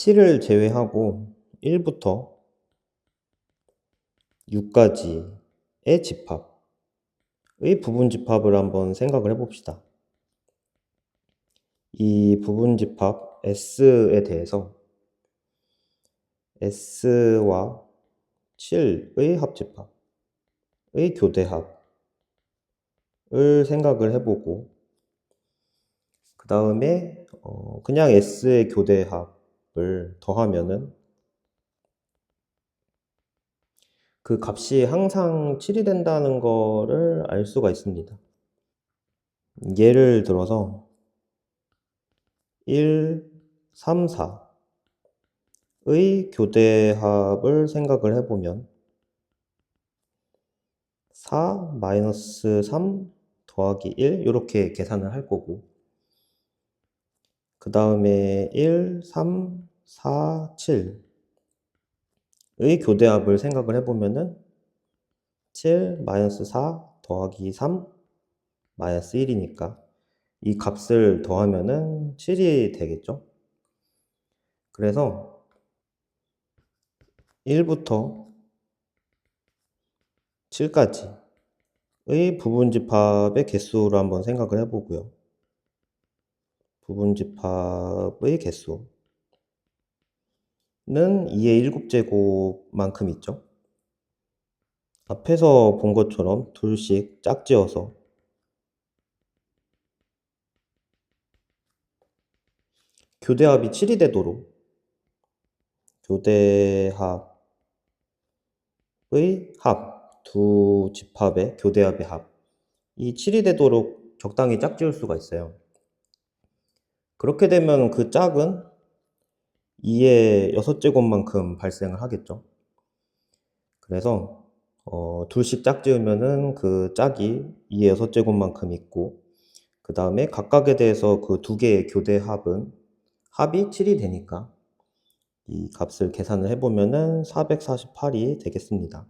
7을 제외하고 1부터 6까지의 집합의 부분 집합을 한번 생각을 해봅시다. 이 부분 집합 S에 대해서 S와 7의 합집합의 교대합을 생각을 해보고 그 다음에 어, 그냥 S의 교대합 을 더하면은 그 값이 항상 7이 된다는 거를 알 수가 있습니다. 예를 들어서 1, 3, 4의 교대합을 생각을 해보면 4 마이너스 3 더하기 1 이렇게 계산을 할 거고 그 다음에 1, 3, 4, 7의 교대합을 생각을 해보면은 7 마이너스 4 더하기 3 마이너스 1이니까 이 값을 더하면은 7이 되겠죠. 그래서 1부터 7까지의 부분집합의 개수를 한번 생각을 해보고요. 부분 집합의 개수는 2의 7제곱만큼 있죠. 앞에서 본 것처럼 둘씩 짝지어서 교대합이 7이 되도록 교대합의 합, 두 집합의 교대합의 합, 이 7이 되도록 적당히 짝지을 수가 있어요. 그렇게 되면 그 짝은 2의 6제곱만큼 발생을 하겠죠. 그래서 어, 둘씩 짝 지으면은 그 짝이 2의 6제곱만큼 있고 그 다음에 각각에 대해서 그 두 개의 교대합은 합이 7이 되니까 이 값을 계산을 해보면은 448이 되겠습니다.